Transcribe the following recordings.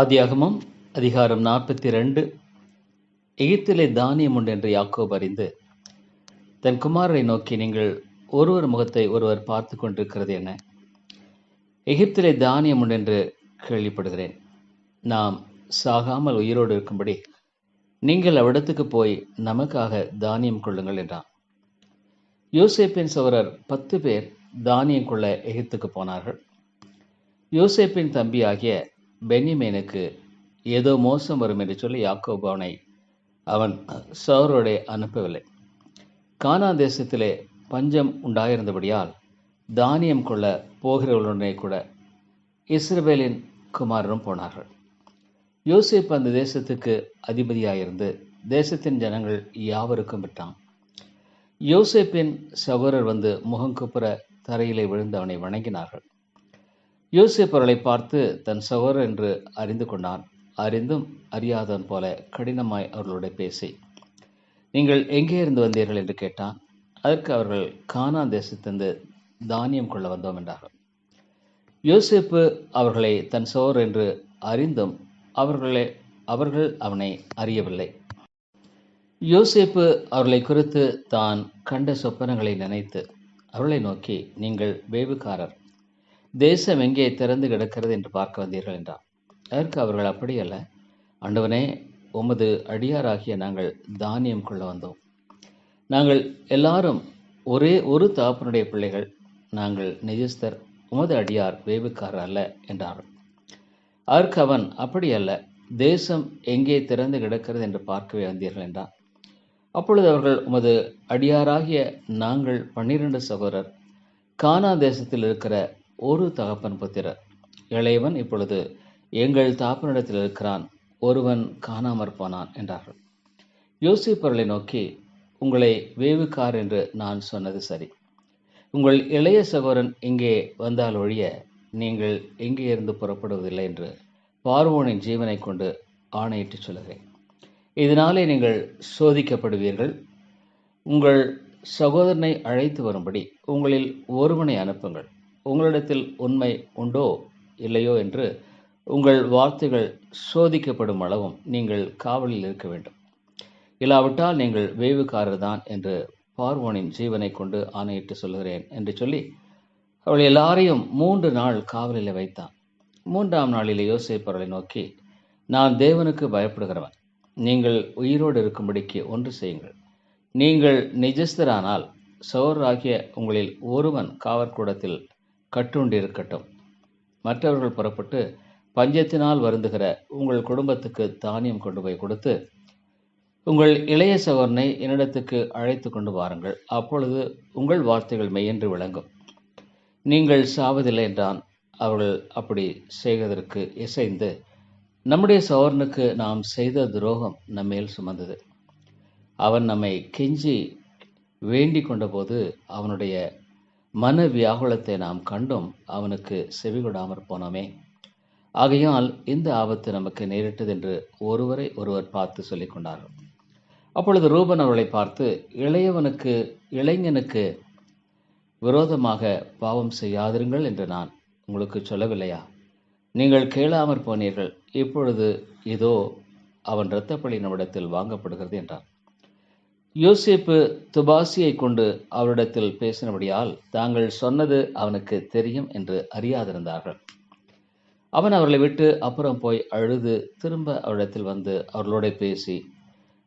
ஆதியாகமம் அதிகாரம் நாற்பத்தி ரெண்டு எகிப்திலே தானியம் உண்டு என்று யாக்கோப் அறிந்து தன் குமாரரை நோக்கி நீங்கள் ஒருவர் முகத்தை ஒருவர் பார்த்து கொண்டிருக்கிறது என எகிப்திலே தானியம் உண்டு என்று கேள்விப்படுகிறேன். நாம் சாகாமல் உயிரோடு இருக்கும்படி நீங்கள் அவ்விடத்துக்கு போய் நமக்காக தானியம் கொள்ளுங்கள் என்றான். யோசேப்பின் சவரர் பத்து பேர் தானியம் கொள்ள எகிப்துக்கு போனார்கள். யோசேப்பின் தம்பியாகிய பென்னிமேனுக்கு ஏதோ மோசம் வரும் என்று சொல்லி யாக்கோபு அவனை அவன் சௌரோடே அனுப்பவில்லை. கானா தேசத்திலே பஞ்சம் உண்டாயிருந்தபடியால் தானியம் கொள்ள போகிறவர்களுடனே கூட இஸ்ரவேலின் குமாரரும் போனார்கள். யோசிப் அந்த தேசத்துக்கு அதிபதியாயிருந்து தேசத்தின் ஜனங்கள் யாவருக்கும் விட்டான். யோசிப்பின் சகோரர் வந்து முகங்குப்புற தரையிலே விழுந்து அவனை வணங்கினார்கள். யோசேப் அவர்களை பார்த்து தன் சகோதரர் என்று அறிந்து கொண்டான். அறிந்தும் அறியாதவன் போல கடினமாய் அவர்களோட பேசி நீங்கள் எங்கே இருந்து வந்தீர்கள்? என்று கேட்டான். அதற்கு அவர்கள் கானா தேசத்திலிருந்து தானியம் கொள்ள வந்தோம் என்றார்கள். யோசேப்பு அவர்களை தன் சோர் என்று அறிந்தும் அவர்களே அவர்கள் அவனை அறியவில்லை. யோசேப்பு அவர்களை குறித்து தான் கண்ட சொப்பனங்களை நினைத்து அவர்களை நோக்கி நீங்கள் வேவுக்காரர் தேசம் எங்கே திறந்து கிடக்கிறது என்று பார்க்க வந்தீர்கள் என்றார். அதற்கு அவர்கள் அப்படியல்ல ஆண்டவனே உமது அடியாராகிய நாங்கள் தானியம் கொள்ள வந்தோம். நாங்கள் எல்லாரும் ஒரே ஒரு தாப்பனுடைய பிள்ளைகள். நாங்கள் நிஜஸ்தர். உமது அடியார் வேவுக்காரர் அல்ல என்றார்கள் அதற்கு அவன் அப்படியல்ல தேசம் எங்கே திறந்து கிடக்கிறது என்று பார்க்கவே வந்தீர்கள் என்றான் அப்பொழுது அவர்கள் உமது அடியாராகிய நாங்கள் பன்னிரண்டு சகோதரர். கானா தேசத்தில் இருக்கிற ஒரு தகப்பன் புத்திரர் இளையவன் இப்பொழுது எங்கள் தாப்பனிடத்தில் இருக்கிறான் ஒருவன் காணாமற் போனான் என்றார்கள். யோசிப்பவர்களை நோக்கி உங்களை வேவுக்கார் என்று நான் சொன்னது சரி. உங்கள் இளைய சகோதரன் இங்கே வந்தால் ஒழிய நீங்கள் எங்கே இருந்து புறப்படுவதில்லை என்று பார்வோனின் ஜீவனை கொண்டு ஆணையிட்டு சொல்லுகிறேன். இதனாலே நீங்கள் சோதிக்கப்படுவீர்கள். உங்கள் சகோதரனை அழைத்து வரும்படி உங்களில் ஒருவனை அனுப்புங்கள். உங்களிடத்தில் உண்மை உண்டோ இல்லையோ என்று உங்கள் வார்த்தைகள் சோதிக்கப்படும் அளவும் நீங்கள் காவலில் இருக்க வேண்டும். இல்லாவிட்டால் நீங்கள் வேவுக்காரர் தான் என்று பார்வோனின் ஜீவனை கொண்டு ஆணையிட்டு சொல்கிறேன் என்று சொல்லி அவள் எல்லாரையும் மூன்று நாள் காவலில் வைத்தான். மூன்றாம் நாளில் யோசிப்பவர்களை நோக்கி நான் தேவனுக்கு பயப்படுகிறவன். நீங்கள் உயிரோடு இருக்கும்படிக்கு ஒன்று செய்யுங்கள். நீங்கள் நிஜஸ்தரானால் சோராகிய உங்களில் ஒருவன் காவற்கூடத்தில் கட்டுண்டு இருக்கட்டும் மற்றவர்கள் புறப்பட்டு பஞ்சத்தினால் வருந்துகிற உங்கள் குடும்பத்துக்கு தானியம் கொண்டு போய் கொடுத்து உங்கள் இளைய சகோதரனை என்னிடத்துக்கு அழைத்து கொண்டு வாருங்கள். அப்பொழுது உங்கள் வார்த்தைகள் மெய்யென்று விளங்கும். நீங்கள் சாவதில்லை என்றான். அவர்கள் அப்படி செய்வதற்கு இசைந்து நம்முடைய சோர்னுக்கு நாம் செய்த துரோகம் நம்மேல் சுமந்தது. அவன் நம்மை கெஞ்சி வேண்டிக் கொண்டபோது அவனுடைய மன வியாகுலத்தை நாம் கண்டும் அவனுக்கு செவிகொடாமற் போனோமே. ஆகையால் இந்த ஆபத்து நமக்கு நேரிட்டது என்று ஒருவரை ஒருவர் பார்த்து சொல்லிக் கொண்டார்கள். அப்பொழுது ரூபன் அவர்களை பார்த்து இளையவனுக்கு இளைஞனுக்கு விரோதமாக பாவம் செய்யாதிருங்கள் என்று நான் உங்களுக்கு சொல்லவில்லையா? நீங்கள் கேளாமற் போனீர்கள். இப்பொழுது இதோ அவன் இரத்தப்பழி நம்மிடத்தில் வாங்கப்படுகிறது என்றார் யோசேப்பு துபாசியை கொண்டு அவரிடத்தில் பேசினபடியால் தாங்கள் சொன்னது அவனுக்கு தெரியும் என்று அறியாதிருந்தார்கள். அவன் அவர்களை விட்டு அப்புறம் போய் அழுது திரும்ப அவரிடத்தில் வந்து அவர்களோட பேசி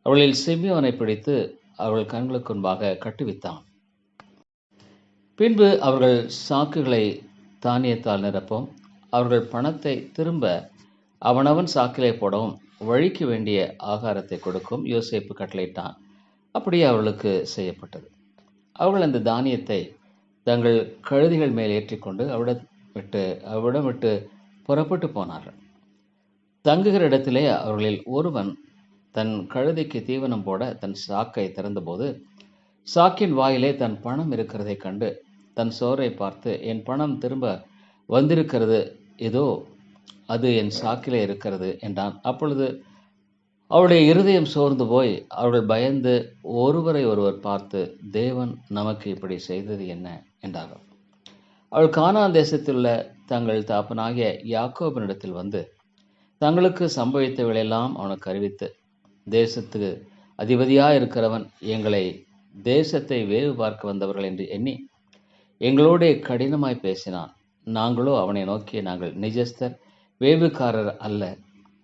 அவர்களில் செம்மியவனை பிடித்து அவர்கள் கண்களுக்கு முன்பாக கட்டுவித்தான். பின்பு அவர்கள் சாக்குகளை தானியத்தால் நிரப்பும் அவர்கள் பணத்தை திரும்ப அவனவன் சாக்கிலே போடவும் வழிக்கு வேண்டிய ஆகாரத்தை கொடுக்கும் யோசேப்பு கட்டளையிட்டான். அப்படியே அவர்களுக்கு செய்யப்பட்டது. அவர்கள் அந்த தானியத்தை தங்கள் கழுதிகள் மேல் ஏற்றிக்கொண்டு அவிடம் விட்டு அவ்விடம் விட்டு புறப்பட்டு போனார்கள். தங்குகிற இடத்திலே அவர்களில் ஒருவன் தன் கழுதைக்கு தீவனம் போட தன் சாக்கை திறந்தபோது சாக்கின் வாயிலே தன் பணம் இருக்கிறதை கண்டு தன் சோரை பார்த்து என் பணம் திரும்ப வந்திருக்கிறது. ஏதோ அது என் சாக்கிலே இருக்கிறது என்றான். அப்பொழுது அவருடைய இருதயம் சோர்ந்து போய் அவர்கள் பயந்து ஒருவரை ஒருவர் பார்த்து தேவன் நமக்கு இப்படி செய்தது என்ன? என்றார்கள். அவள் கானான் தேசத்தில் உள்ள தங்கள் தாப்பனாகிய யாக்கோபனிடத்தில் வந்து தங்களுக்கு சம்பவித்தவர்களெல்லாம் அவனுக்கு அறிவித்து தேசத்துக்கு அதிபதியாக இருக்கிறவன் எங்களை தேசத்தை வேவு பார்க்க வந்தவர்கள் என்று எண்ணி எங்களோடே கடினமாய் பேசினான். நாங்களோ அவனை நோக்கி நாங்கள் நிஜஸ்தர் வேவுக்காரர் அல்ல.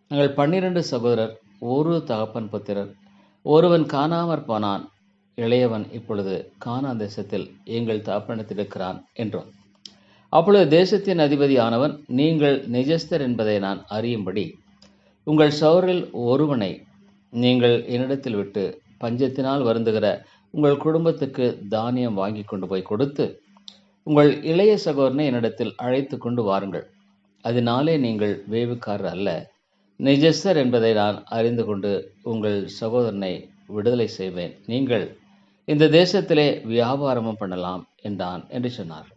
நாங்கள் பன்னிரண்டு சகோதரர் ஒரு தகப்பன் புத்திரர். ஒருவன் காணாமற் போனான். இளையவன் இப்பொழுது கானா தேசத்தில் எங்கள் தகப்பனத்திருக்கிறான் என்றோம் அப்பொழுது தேசத்தின் அதிபதியானவன் நீங்கள் நிஜஸ்தர் என்பதை நான் அறியும்படி உங்கள் சௌரில் ஒருவனை நீங்கள் என்னிடத்தில் விட்டு பஞ்சத்தினால் வருந்துகிற உங்கள் குடும்பத்துக்கு தானியம் வாங்கி கொண்டு போய் கொடுத்து உங்கள் இளைய சகோதரனை என்னிடத்தில் அழைத்து கொண்டு வாருங்கள். அதனாலே நீங்கள் வேவுக்காரர் அல்ல. நிஜஸ்தர் என்பதை நான் அறிந்து கொண்டு உங்கள் சகோதரனை விடுதலை செய்வேன். நீங்கள் இந்த தேசத்திலே வியாபாரமும் பண்ணலாம் என்றான் என்று சொன்னார்.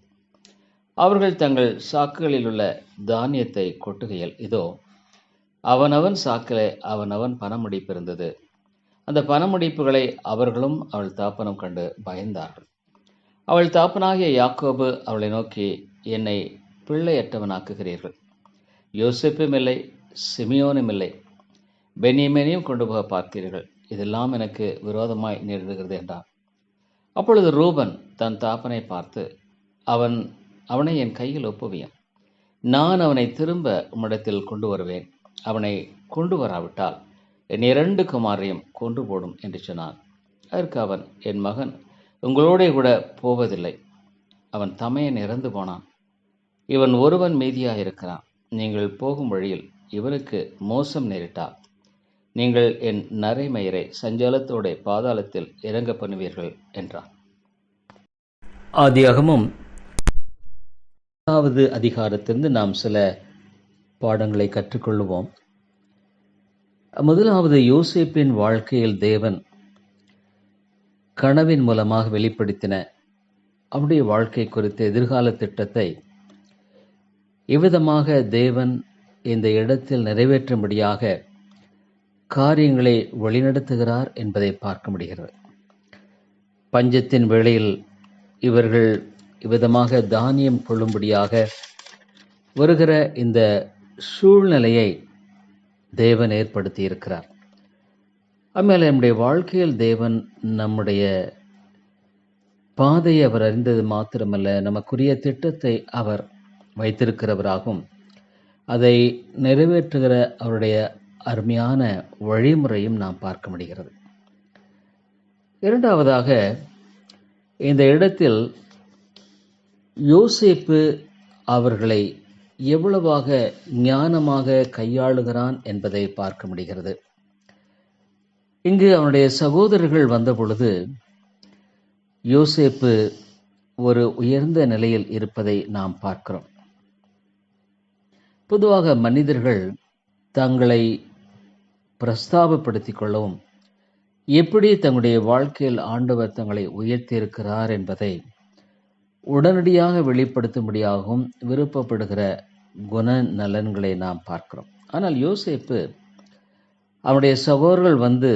அவர்கள் தங்கள் சாக்குகளில் உள்ள தானியத்தை கொட்டுகையில் இதோ அவனவன் சாக்கிலே அவனவன் பணமுடிப்பு இருந்தது. அந்த பணமுடிப்புகளை அவர்களும் அவள் தாப்பனம் கண்டு பயந்தார்கள் அவள் தாப்பனாகிய யாக்கோபு அவளை நோக்கி என்னை பிள்ளையற்றவனாக்குகிறீர்கள். யோசிப்பும் இல்லை சிமியோனும் இல்லை. பெனியமேனையும் கொண்டு போக பார்த்தீர்கள் இதெல்லாம் எனக்கு விரோதமாய் நேரிடுகிறது என்றான். அப்பொழுது ரூபன் தன் தாப்பனை பார்த்து அவன் அவனை என் கையில் ஒப்புவியன் நான் அவனை திரும்ப உம்மிடத்தில் கொண்டு வருவேன். அவனை கொண்டு வராவிட்டால் என் இரண்டு குமாரையும் கொண்டு போடும் என்று சொன்னான். அதற்கு அவன் என் மகன் உங்களோடே கூட போவதில்லை. அவன் தமையன் இறந்து போனான். இவன் ஒருவன் மீதியாக இருக்கிறான் நீங்கள் போகும் வழியில் இவனுக்கு மோசம் நேரிட்டா? நீங்கள் என் நரைமயிரை சஞ்சலத்தோட பாதாளத்தில் இறங்க பண்ணுவீர்கள் என்றான். ஆதியாகமும் முதலாவது அதிகாரத்திலிருந்து நாம் சில பாடங்களை கற்றுக்கொள்வோம். முதலாவது யோசேப்பின் வாழ்க்கையில் தேவன் கனவின் மூலமாக வெளிப்படுத்தின அவருடைய வாழ்க்கை குறித்த எதிர்கால திட்டத்தை எவ்விதமாக தேவன் இந்த இடத்தில் நிறைவேற்றும்படியாக காரியங்களை வழிநடத்துகிறார் என்பதை பார்க்க முடிகிறது. பஞ்சத்தின் வேளையில் இவர்கள் இவ்விதமாக தானியம் கொள்ளும்படியாக வருகிற இந்த சூழ்நிலையை தேவன் ஏற்படுத்தி இருக்கிறார் அதுமேல நம்முடைய வாழ்க்கையில் தேவன் நம்முடைய பாதையை அவர் அறிந்தது மாத்திரமல்ல நமக்குரிய திட்டத்தை அவர் வைத்திருக்கிறவராகும். அதை நிறைவேற்றுகிற அவருடைய அருமையான வழிமுறையும் நாம் பார்க்க முடிகிறது. இரண்டாவதாக இந்த இடத்தில் யோசேப்பு அவர்களை எவ்வளவாக ஞானமாக கையாளுகிறான் என்பதை பார்க்க முடிகிறது. இங்கு அவனுடைய சகோதரர்கள் வந்த பொழுது யோசேப்பு ஒரு உயர்ந்த நிலையில் இருப்பதை நாம் பார்க்கிறோம். பொதுவாக மனிதர்கள் தங்களை பிரஸ்தாபப்படுத்திக் கொள்ளவும் எப்படி தங்களுடைய வாழ்க்கையில் ஆண்டவர் தங்களை உயர்த்தியிருக்கிறார் என்பதை உடனடியாக வெளிப்படுத்தும்படியாகவும் விருப்பப்படுகிற குண நலன்களை நாம் பார்க்கிறோம். ஆனால் யோசேப்பு அவனுடைய சகோதரர்கள் வந்து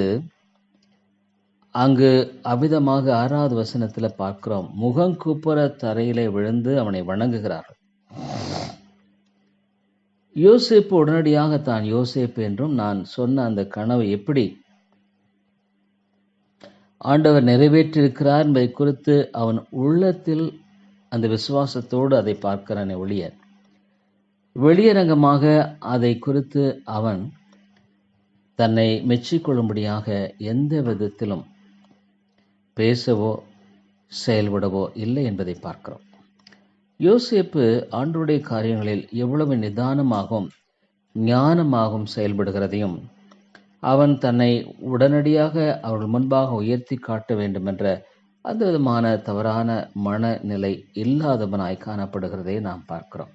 அங்கு அவிதமாக ஆறாவது வசனத்தில் பார்க்கிறோம் முகங்குப்புற தரையிலே விழுந்து அவனை வணங்குகிறார்கள். யோசேப்பு உடனடியாக தான் யோசேப்பு என்றும் நான் சொன்ன அந்த கனவு எப்படி? ஆண்டவர் நிறைவேற்றிருக்கிறார் என்பதை குறித்து அவன் உள்ளத்தில் அந்த விசுவாசத்தோடு அதை பார்க்கிறானே ஒழிய வெளியரங்கமாக அதை குறித்து அவன் தன்னை மெச்சிக்கொள்ளும்படியாக எந்த விதத்திலும் பேசவோ செயல்படவோ இல்லை என்பதை பார்க்கிறோம். யோசேப்பு ஆண்டுடைய காரியங்களில் எவ்வளவு நிதானமாகவும் ஞானமாகவும் செயல்படுகிறதையும் அவன் தன்னை உடனடியாக அவர்கள் முன்பாக உயர்த்தி காட்ட வேண்டும் என்ற அந்த விதமான தவறான மனநிலை இல்லாதவனாய் காணப்படுகிறதை நாம் பார்க்கிறோம்.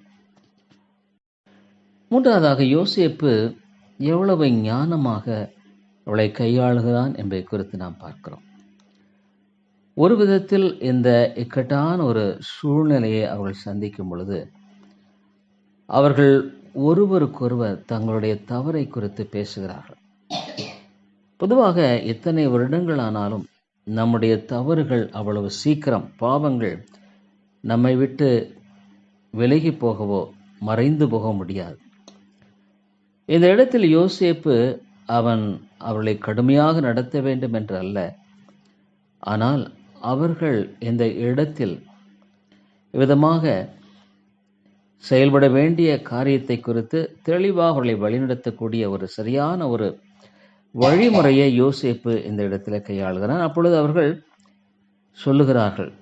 மூன்றாவதாக யோசேப்பு எவ்வளவு ஞானமாக அவளை கையாளுகிறான் என்பதை குறித்து நாம் பார்க்கிறோம். ஒரு விதத்தில் இந்த இக்கட்டான ஒரு சூழ்நிலையை அவர்கள் சந்திக்கும் பொழுது அவர்கள் ஒருவருக்கொருவர் தங்களுடைய தவறை குறித்து பேசுகிறார்கள். பொதுவாக எத்தனை வருடங்கள் ஆனாலும் நம்முடைய தவறுகள் அவ்வளவு சீக்கிரம் பாவங்கள் நம்மை விட்டு விலகி போகவோ மறைந்து போக முடியாது. இந்த இடத்தில் யோசேப்பு அவன் அவர்களை கடுமையாக நடத்த வேண்டும் என்று அல்ல ஆனால் அவர்கள் இந்த இடத்தில் விதமாக செயல்பட வேண்டிய காரியத்தை குறித்து தெளிவாக அவர்களை வழிநடத்தக்கூடிய ஒரு சரியான ஒரு வழிமுறையை யோசிப்பு இந்த இடத்துல கையாளுகிறான். அப்பொழுது அவர்கள் சொல்லுகிறார்கள்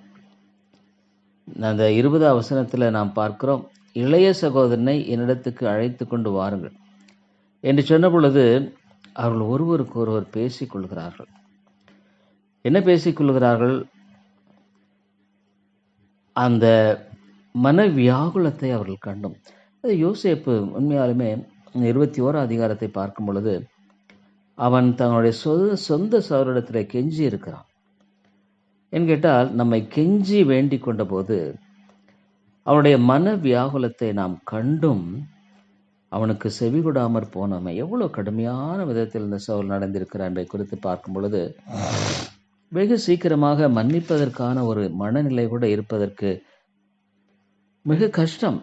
அந்த இருபதாம் வசனத்தில் நாம் பார்க்கிறோம் இளைய சகோதரனை என்னிடத்துக்கு அழைத்து கொண்டு வாருங்கள் என்று சொன்ன பொழுது அவர்கள் ஒருவருக்கு ஒருவர் என்ன பேசிக்கொள்கிறார்கள் அந்த மன வியாகுலத்தை அவர்கள் கண்டும். அது யோசேப்பு உண்மையாலுமே இருபத்தி ஓரா அதிகாரத்தை பார்க்கும் பொழுது அவன் தன்னுடைய சொந்த சொந்த சௌரிடத்தில் கெஞ்சி இருக்கிறான். என் கேட்டால் நம்மை கெஞ்சி வேண்டி கொண்ட போது அவனுடைய மன வியாகுலத்தை நாம் கண்டும் அவனுக்கு செவி கொடாமற் போனவன் எவ்வளோ கடுமையான விதத்தில் இந்த சவுல் நடந்திருக்கிறான் என்பதை குறித்து பார்க்கும் பொழுது வெகு சீக்கிரமாக மன்னிப்பதற்கான ஒரு மனநிலை கூட இருப்பதற்கு மிக கஷ்டம்.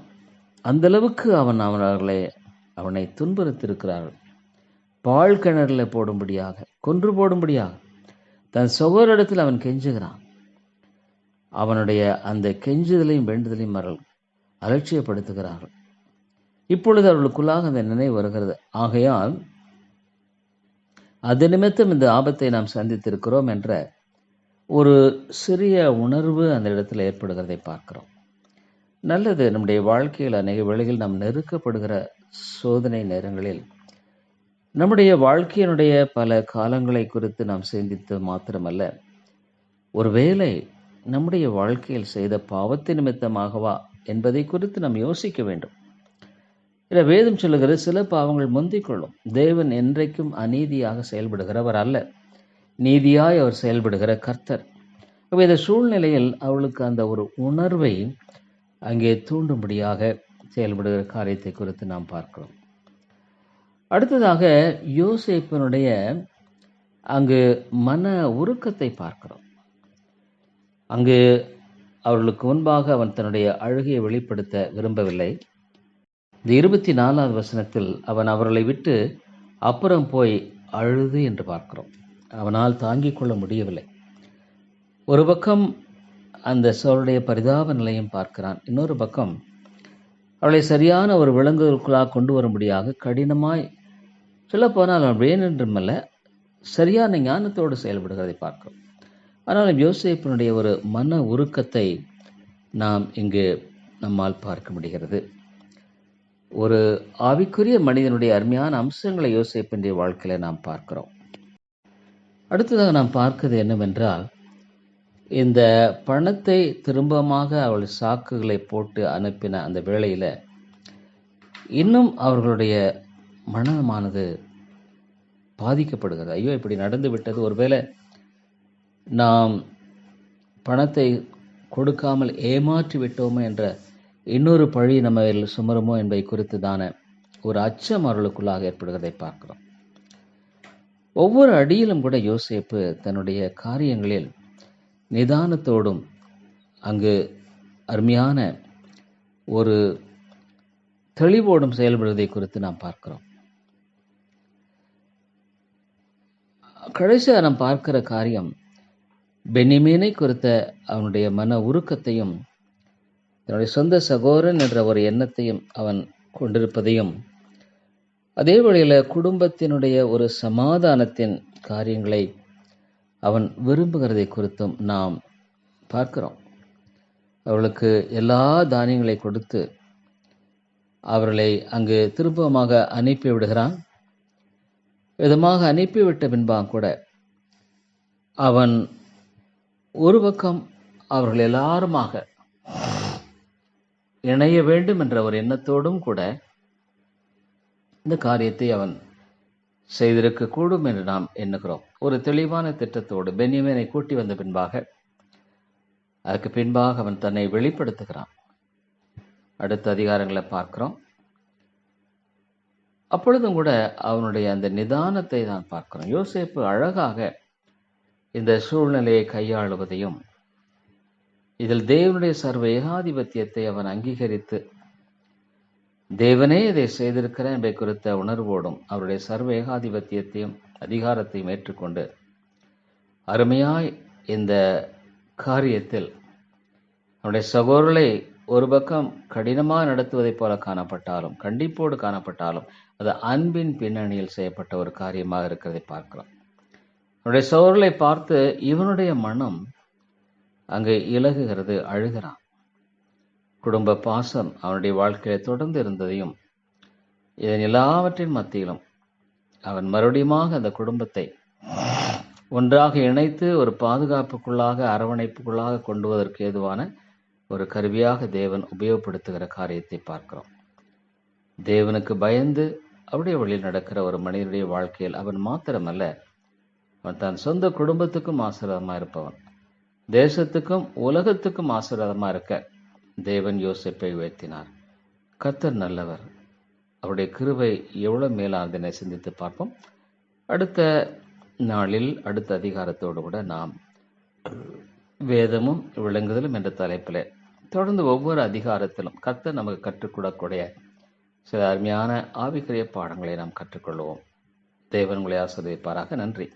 அந்த அளவுக்கு அவன் அவர்களை அவனை துன்புறுத்திருக்கிறார்கள் பால் கிணறுல போடும்படியாக கொன்று போடும்படியாக. தன் சகோதரிடத்தில் அவன் கெஞ்சுகிறான். அவனுடைய அந்த கெஞ்சுதலையும் வேண்டுதலையும் அவர்கள் அலட்சியப்படுத்துகிறார்கள். இப்பொழுது அவர்களுக்குள்ளாக அந்த நினைவு வருகிறது. ஆகையால் அது நிமித்தம் இந்த ஆபத்தை நாம் சந்தித்திருக்கிறோம் என்ற ஒரு சிறிய உணர்வு அந்த இடத்துல ஏற்படுகிறதை பார்க்கிறோம். நல்லது நம்முடைய வாழ்க்கையில் அநேக வேளையில் நாம் நெருக்கப்படுகிற சோதனை நேரங்களில் நம்முடைய வாழ்க்கையினுடைய பல காலங்களை குறித்து நாம் சிந்தித்து மாத்திரமல்ல ஒருவேளை நம்முடைய வாழ்க்கையில் செய்த பாவத்தை நிமித்தமாகவா என்பதை குறித்து நாம் யோசிக்க வேண்டும். இல்லை வேதம் சொல்லுகிற சில பாவங்கள் முந்திக்கொள்ளும். தேவன் என்றைக்கும் அநீதியாக செயல்படுகிறவர் அல்ல. நீதியாய் அவர் செயல்படுகிற கர்த்தர். அப்போ இந்த சூழ்நிலையில் அவளுக்கு அந்த ஒரு உணர்வை அங்கே தூண்டும்படியாக செயல்படுகிற காரியத்தை குறித்து நாம் பார்க்கிறோம். அடுத்ததாக யோசேப்பனுடைய அங்கு மன உருக்கத்தை பார்க்கிறோம். அங்கு அவர்களுக்கு முன்பாக அவன் தன்னுடைய அழுகையை வெளிப்படுத்த விரும்பவில்லை. இந்த இருபத்தி நாலாவது வசனத்தில் அவன் அவர்களை விட்டு அப்புறம் போய் அழுது என்று பார்க்கிறோம். அவனால் தாங்கிக் கொள்ள முடியவில்லை. ஒரு பக்கம் அந்த சோழனுடைய பரிதாப நிலையும் பார்க்கிறான். இன்னொரு பக்கம் அவளை சரியான ஒரு விலங்குகளுக்குள்ளாக கொண்டு வரும்படியாக கடினமாய் சொல்லப்போனால் அவன் வேணென்றுமல்ல சரியான ஞானத்தோடு செயல்படுகிறதை பார்க்கிறோம். ஆனாலும் யோசிப்பினுடைய ஒரு மன உருக்கத்தை நாம் இங்கு நம்மால் பார்க்க முடிகிறது. ஒரு ஆவிக்குரிய மனிதனுடைய அருமையான அம்சங்களை யோசிப்பின்ற வாழ்க்கையில நாம் பார்க்கிறோம். அடுத்ததாக நாம் பார்க்கிறது என்னவென்றால் இந்த பணத்தை திரும்பமாக அவள் சாக்குகளை போட்டு அனுப்பின அந்த வேளையில் இன்னும் அவர்களுடைய மனமானது பாதிக்கப்படுகிறது. ஐயோ இப்படி நடந்து விட்டது. ஒருவேளை நாம் பணத்தை கொடுக்காமல் ஏமாற்றி விட்டோமோ என்ற இன்னொரு பழி நம்ம சுமருமோ என்பதை குறித்து தான ஒரு அச்சம் அவர்களுக்குள்ளாக ஏற்படுகிறதை பார்க்கிறோம். ஒவ்வொரு அடியிலும் கூட யோசேப்பு தன்னுடைய காரியங்களில் நிதானத்தோடும் அங்கு அருமையான ஒரு தெளிவோடும் செயல்படுவதை குறித்து நாம் பார்க்கிறோம். கடைசியாக நாம் பார்க்கிற காரியம் பென்னிமீனை குறித்த அவனுடைய மன உருக்கத்தையும் தன்னுடைய சொந்த சகோதரன் என்ற ஒரு எண்ணத்தையும் அவன் கொண்டிருப்பதையும் அதே வழியில் குடும்பத்தினுடைய ஒரு சமாதானத்தின் காரியங்களை அவன் விரும்புகிறதை குறித்தும் நாம் பார்க்கிறோம். அவர்களுக்கு எல்லா தானியங்களை கொடுத்து அவர்களை அங்கு திரும்பமாக அனுப்பி விடுகிறான். விதமாக அனுப்பிவிட்ட பின்பாக கூட அவன் ஒரு பக்கம் அவர்கள் எல்லாருமாக இணைய வேண்டும் என்ற ஒரு எண்ணத்தோடும் கூட இந்த காரியத்தை அவன் செய்திருக்க கூடும் என்று நாம் எண்ணுகிறோம். ஒரு தெளிவான திட்டத்தோடு பென்யமேனை கூட்டி வந்த பின்பாக அதற்கு பின்பாக அவன் தன்னை வெளிப்படுத்துகிறான். அடுத்த அதிகாரங்களை பார்க்கிறோம். அப்பொழுதும் கூட அவனுடைய அந்த நிதானத்தை தான் பார்க்கிறோம். யோசேப்பு அழகாக இந்த சூழ்நிலையை கையாளுவதையும் இதில் தேவனுடைய சர்வ ஏகாதிபத்தியத்தை அவன் அங்கீகரித்து தேவனே இதை செய்திருக்கிறேன் என்பதை குறித்த உணர்வோடும் அவருடைய சர்வ ஏகாதிபத்தியத்தையும் அதிகாரத்தையும் ஏற்றுக்கொண்டு அருமையாய் இந்த காரியத்தில் அவருடைய சகோதரர்களை ஒரு பக்கம் கடினமாக நடத்துவதைப் போல காணப்பட்டாலும் கண்டிப்போடு காணப்பட்டாலும் அது அன்பின் பின்னணியில் செய்யப்பட்ட ஒரு காரியமாக இருக்கிறதை பார்க்கிறோம். அவருடைய சகோதரர்களை பார்த்து இவனுடைய மனம் அங்கு இலகுகிறது அழுகிறான். குடும்ப பாசம் அவனுடைய வாழ்க்கையை தொடர்ந்து இருந்ததையும் இதன் எல்லாவற்றின் மத்தியிலும் அவன் மறுபடியுமாக அந்த குடும்பத்தை ஒன்றாக இணைத்து ஒரு பாதுகாப்புக்குள்ளாக அரவணைப்புக்குள்ளாக கொண்டுவதற்கு ஏதுவான ஒரு கருவியாக தேவன் உபயோகப்படுத்துகிற காரியத்தை பார்க்கிறோம். தேவனுக்கு பயந்து அவருடைய வழியில் நடக்கிற ஒரு மனிதனுடைய வாழ்க்கையில் அவன் மாத்திரமல்ல அவன் தன் சொந்த குடும்பத்துக்கும் ஆசீர்வாதமாக இருப்பவன். தேசத்துக்கும் உலகத்துக்கும் ஆசீர்வாதமாக இருக்க தேவன் யோசிப்பை உயர்த்தினார். கத்தர் நல்லவர். அவருடைய கிருவை எவ்வளவு மேலானதனை சிந்தித்து பார்ப்போம். அடுத்த நாளில் அடுத்த அதிகாரத்தோடு கூட நாம் வேதமும் விளங்குதலும் என்ற தலைப்பில் தொடர்ந்து ஒவ்வொரு அதிகாரத்திலும் கத்தர் நமக்கு கற்றுக்கொடக்கூடிய சில அருமையான ஆவிக்குரிய பாடங்களை நாம் கற்றுக்கொள்வோம். தேவன் உங்களை ஆசிரியப்பாராக நன்றி.